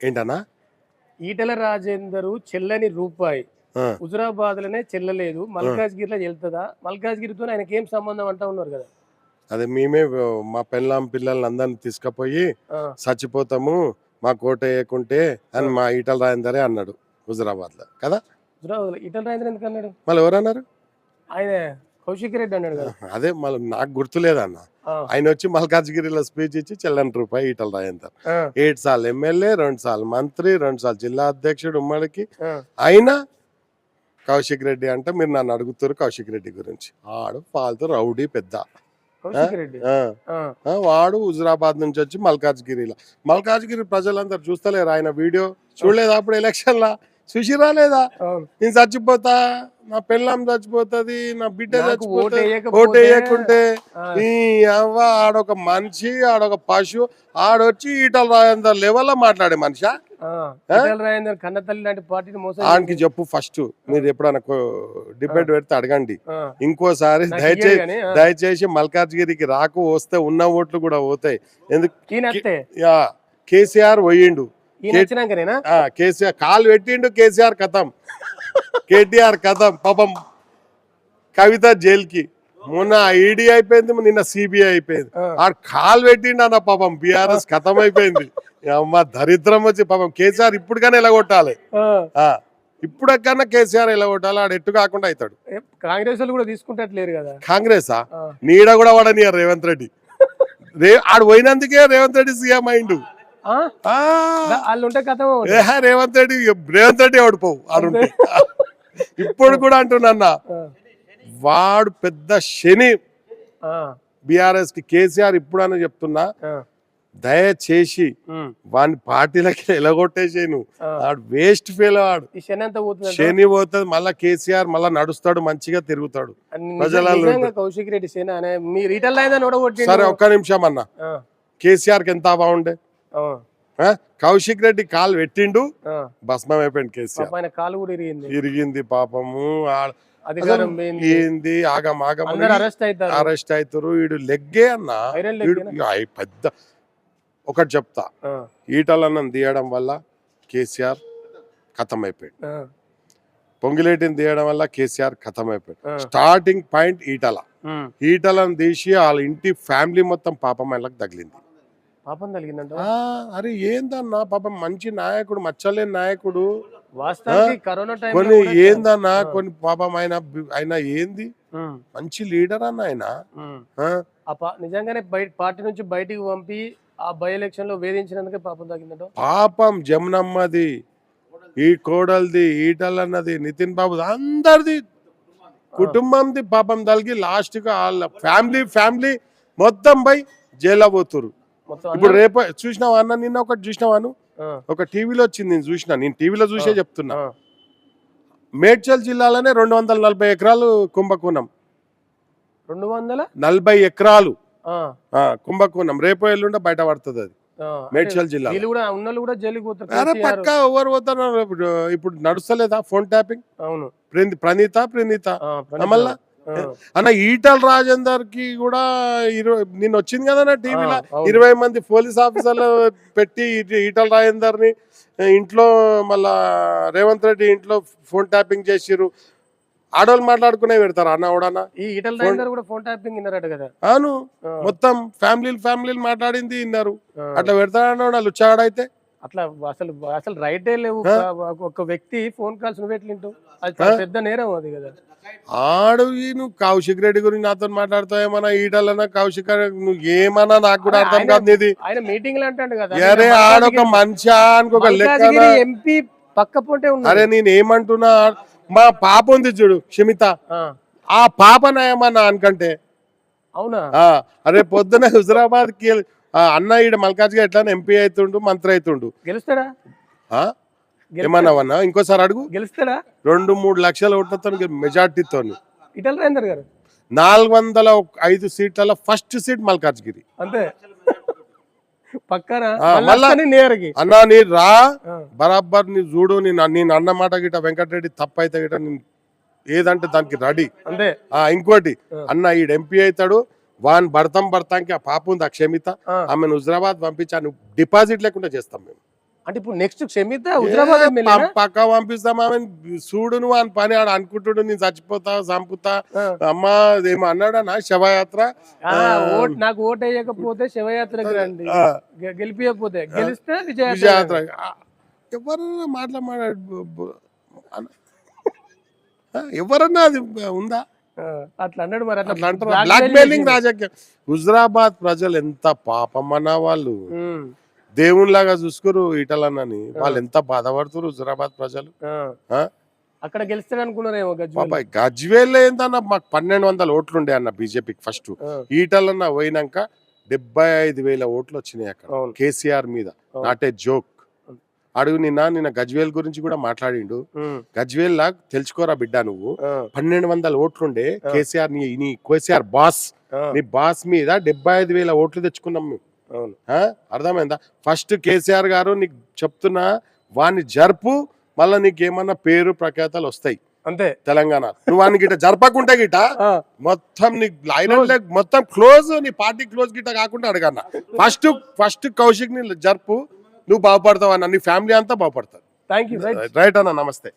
ఏంటన్నా? ఈటల రాజేందరు చెల్లని రూపాయి. హుజురాబాద్లోనే చెల్లలేదు మల్కాజ్గిరిలో వెళ్తుందా? మల్కాజ్గిరితో ఆయనకి ఏం సంబంధం అంటా ఉన్నారు కదా. అదే మేమే మా పెళ్ళాం పిల్లల్ని అందరిని తీసుకుపోయి చచ్చిపోతాము మా కోట వేయకుంటే అని మా ఈటల రాయందరే అన్నాడు హుజరాబాద్లో కదా? హుజురాబాద్లో ఈటల రాజేందర్ ఎందుకు అన్నాడు? మళ్ళీ ఎవరన్నారు? ఆయన. కౌశిక్ రెడ్డి అన్నాడు కదా. అదే మళ్ళీ నాకు గుర్తులేదన్న. ఆయన వచ్చి మల్కాజ్గిరిలో స్పీచ్ ఇచ్చి చెల్లని రూపాయి ఈటల రాయందర్ ఆ, ఏడు సార్లు ఎమ్మెల్యే రెండు సార్లు మంత్రి రెండు సార్లు జిల్లా అధ్యక్షుడు ఉమ్మడికి. ఆ, అయినా కౌశిక్ రెడ్డి అంటే మీరు నన్ను అడుగుతారు కౌశిక్ రెడ్డి గురించి. ఆడు పాలతో రౌడీ పెద్ద. వాడు హుజురాబాద్ నుంచి వచ్చి మల్కాజ్గిరిలో. మల్కాజ్గిరి ప్రజలందరూ చూస్తలేరు ఆయన వీడియో. చూడలేదా అప్పుడు ఎలక్షన్ లా చూసి రాలేదా అవును. నేను చచ్చిపోతా నా పెళ్ళాం చచ్చిపోతుంది నా బిడ్డ చచ్చిపోతుంది ఓటు వేయకుంటే ఈ అవ్వ ఆడొక మనిషి ఆడొక పశు ఆడొచ్చి ఈటల రాయందర్ లెవెల్లో మాట్లాడే మనిషా? ఆయనకి చెప్పు ఫస్ట్ మీరు ఎప్పుడైనా డిబేట్ పెడితే అడగండి. ఇంకోసారి దయచేసి దయచేసి మల్కాజ్గిరికి రాకు వస్తే ఉన్న ఓట్లు కూడా పోతాయి. ఎందుకు కేసీఆర్ పోయిండు. కేసీఆర్ కాలు పెట్టిండు కేసీఆర్ కథం. కేటీఆర్ కథం పాపం కవిత జైలుకి. మొన్న ఈడీ అయిపోయింది నిన్న సిబిఐ అయిపోయింది. ఆ. కాలు పెట్టిండు అన్న పాపం బీఆర్ఎస్ కథం అయిపోయింది. అమ్మ దరిద్రం వచ్చి పాపం కేసీఆర్ ఇప్పటికైనా ఎలగొట్టాలి. ఇప్పటికన్నా కేసీఆర్ ఎలగొట్టాలి ఆడు ఎట్టు కాకుండా అవుతాడు. కాంగ్రెస్ వాళ్ళు కూడా తీసుకుంటట్లేరు కదా. కాంగ్రెసా? నీడ కూడా వాడనియారు రేవంత్ రెడ్డి. రే ఆడు పోయినందుకే రేవంత్ రెడ్డి సీఎం అయిండు. వాళ్ళు ఉంటే కథ ఏహే రేవంత్ రెడ్డి రేవంత్ రెడ్డి ఓడిపోవు ఇప్పుడు కూడా అంటున్నా వాడు పెద్ద శని. బీఆర్ఎస్కి కేసీఆర్ ఇప్పుడని చెప్తున్నా. దయచేసి వాని పార్టీలకి ఎలగొట్టేసేను ఆ. వాడు వేస్ట్ ఫెయిల్ వాడు. ఈ శని పోతుంది మళ్ళా కేసీఆర్ మళ్ళా నడుస్తాడు మంచిగా తిరుగుతాడు. ప్రజలలో నిజంగా కౌశిక్ రెడ్డి అనే సరే ఒక్క నిమిషం అన్న. కేసీఆర్కి ఎంత బాగుండే? కౌశిక్ రెడ్డి కాలు పెట్టిండు. భస్మం అయిపోయింది కేసీఆర్. ఆయన కాలు కూడా ఇరిగింది. ఇరిగింది పాపము. ఏంది? ఆగం ఆగం. అరెస్ట్ అవుతారు. వీడు లెగ్గే అన్న. పెద్ద. ఒకటి చెప్తా. ఈటలన్నం తీయడం వల్ల కేసీఆర్ ఖతం అయిపోయాడు పొంగిలేటిని తీయడం వల్ల కేసీఆర్ ఖతం అయిపోయాడు స్టార్టింగ్ పాయింట్ ఈటల. ఈటలను తీసి వాళ్ళ ఇంటి ఫ్యామిలీ మొత్తం పాపం వాళ్ళకి తగిలింది. పాపం కలిగిందంట అరే ఏందన్నా పాపం? మంచి నాయకుడు మచ్చలేని నాయకుడు. వాస్తవానికి కరోనా టైం కొన్ని ఏందన్నా కొన్ని పాపం ఆయన ఆయన ఏంది? మంచి లీడర్ అన్న ఆయన? నిజంగానే బయట పార్టీ నుంచి బయటికి పంపి ఆ బై ఎలక్షన్లో వేధించినందుకే పాపం తగ్గిందంట పాపం జమునమ్మది ఈ కోడల్ది ఈటలన్నది నితిన్ బాబు అందరిది కుటుంబంది పాపం తలిగి లాస్ట్గా వాళ్ళ ఫ్యామిలీ ఫ్యామిలీ మొత్తం పోయి జైల్లో పోతురు ఇప్పుడు రేపు చూసినావా అన్న? నిన్న ఒకటి చూసినావాను ఒక టీవీలో వచ్చింది నేను చూసిన. నేను టీవీలో చూసే. చెప్తున్నా. మేడ్చల్ జిల్లాలోనే రెండు వందల నలభై ఎకరాలు కుంభకోణం. రెండు వందల? నలభై ఎకరాలు. కుంభకోణం. రేపు ఎల్లుండ బయట పడుతుంది అది. మేడ్చల్ జిల్లా పోతారు. అరే. పక్క ఎవరు పోతున్నారు? ఇప్పుడు నడుస్తలేదా ఫోన్ ట్యాపింగ్? అవును. ప్రణీ- ప్రణీత ప్రణీత్? మళ్ళా? అన్న ఈటల రాజేందర్కి కూడా ఇరవై నిన్న వచ్చింది కదా టీవీలో. ఇరవై మంది పోలీస్ ఆఫీసర్లు పెట్టి ఈటల రాజేందర్ని ఇంట్లో మళ్ళా రేవంత్ రెడ్డి ఇంట్లో ఫోన్ ట్యాపింగ్ చేసిర్రు. ఆడవాళ్ళు మాట్లాడుకునే పెడతారు అన్న కూడా ఈ ఈటల రాజేందర్ కూడా ఫోన్ ట్యాపింగ్ విన్నారట కదా. అవును. మొత్తం ఫ్యామిలీలు ఫ్యామిలీలు మాట్లాడింది విన్నారు. అట్లా పెడతాడన్నాడు వాళ్ళు వచ్చాడైతే అట్లా అసలు అసలు రైటే లేవు? ఒక- వ్యక్తి ఫోన్ కాల్స్ నువ్వు ఎట్లా వింటావు? అది పెద్ద నేరం అది కదా. ఆడు నువ్వు కౌశిక్ రెడ్డి గురించి నాతో మాట్లాడతావు ఏమన్నా ఈటలన్నా కౌశిక్ నువ్వు ఏమన్నా నాకు కూడా అర్థం కాదు ఇది ఆయన మీటింగ్ అంటాడు కదా. అరే ఆడొక మనిషా అనుకోక లెక్క ఎంపీ పక్క పొంటే అరే నేను ఏమంటున్నా? మా పాప ఉంది చూడు క్షమిత ఆ, పాపన ఏమన్నా అనుకంటే. అవునా? అరే పొద్దున హుజరాబాద్కి అన్న ఈడ మల్కాజ్గా ఎట్లా ఎంపీ అవుతుండు మంత్రి అవుతుండు గెలుస్తాడా? ఏమన్నావన్నా? ఇంకోసారి అడుగు. గెలుస్తాడా? రెండు మూడు లక్షల ఓట్లతో మెజార్టీతో ఇటల రాజేందర్ గారు. నాలుగు వందల ఐదు సీట్లలో ఫస్ట్ సీట్ మల్కాజ్గిరి. అంతే. పక్కన? అన్నా నీ రా. బరాబర్ నీ చూడు నేను నేను అన్న మాట గిట వెంకటరెడ్డి తప్పు అయితే గిట నేను ఏదంటే దానికి రెడీ. అంతే. ఆ ఇంకోటి. అన్న ఈడు ఎంపీ అవుతాడు వాన్ భర్తం భర్తానికి ఆ పాప ఉంది ఆ క్షమిత. ఆమెను హుజరాబాద్ పంపించి నువ్వు డిపాజిట్ లేకుండా చేస్తాం మేము. అంటే ఇప్పుడు నెక్స్ట్ క్షమిత హుజరాబాద్ పక్క పంపిస్తాం. ఆమె చూడు నువ్వు అని పని ఆడ అనుకుంటుడు నేను చచ్చిపోతా చంపుతా. అమ్మా ఏమో అన్నాడనా శవయాత్ర? ఆ, ఓట్ నాకు ఓట్ వేయకపోతే శివయాత్రకు రండి. గెలిపియకపోతే గెలిస్తే విజయయాత్ర ఎవరన్నా మాట్లాడ ఎవరన్నా అది ఉందా? అట్లా అన్నాడు మరి అట్లా అంటారు బ్లాక్ మెయిలింగ్. రాజకీయం. హుజరాబాద్ ప్రజలు ఎంత పాపం అన్న వాళ్ళు ఉమ్, దేవునిలాగా చూసుకోరు ఈటలన్నని. వాళ్ళు ఎంత బాధపడుతున్నారు హుజరాబాద్ ప్రజలు? అక్కడ గెలుస్తాడు అనుకున్నారేమో గజ్వేల్. ఏందన్న మాకు పన్నెండు వందల ఓట్లు ఉండే అన్న బీజేపీకి ఫస్ట్. ఈటలన్న పోయినాక డెబ్బై ఐదు వేల ఓట్లు వచ్చినాయి అక్కడ. కేసీఆర్ మీద. నాటే జోక్. అవును. అడుగు నిన్న నిన్న గజ్వేల్ గురించి కూడా మాట్లాడిండు. గజ్వేల్ లా తెలుసుకోరా బిడ్డ నువ్వు? పన్నెండు వందల ఓట్లుండే. కేసీఆర్ నీ నీ కేసీఆర్ బాస్. నీ బాస్ మీద డెబ్బై ఐదు వేల ఓట్లు తెచ్చుకున్నాం మేము? అర్థమైందా? ఫస్ట్ కేసీఆర్ గారు నీకు చెప్తున్నా వాడిని జరుపు మళ్ళీ నీకు ఏమన్నా పేరు ప్రఖ్యాతలు వస్తాయి. అంతే. తెలంగాణ. నువ్వు వానికి గిట్ట జరపకుంటే గిట మొత్తం నీ లైన్ మొత్తం క్లోజ్ నీ పార్టీ క్లోజ్ గిట్ట కాకుండా అడగన్న. ఫస్ట్ ఫస్ట్ కౌశిక్ని జరుపు నువ్వు బాగుపడతావు అన్న నీ ఫ్యామిలీ అంతా బాగుపడతారు. థ్యాంక్ యూ రైట్ రైట్ అన్న నమస్తే.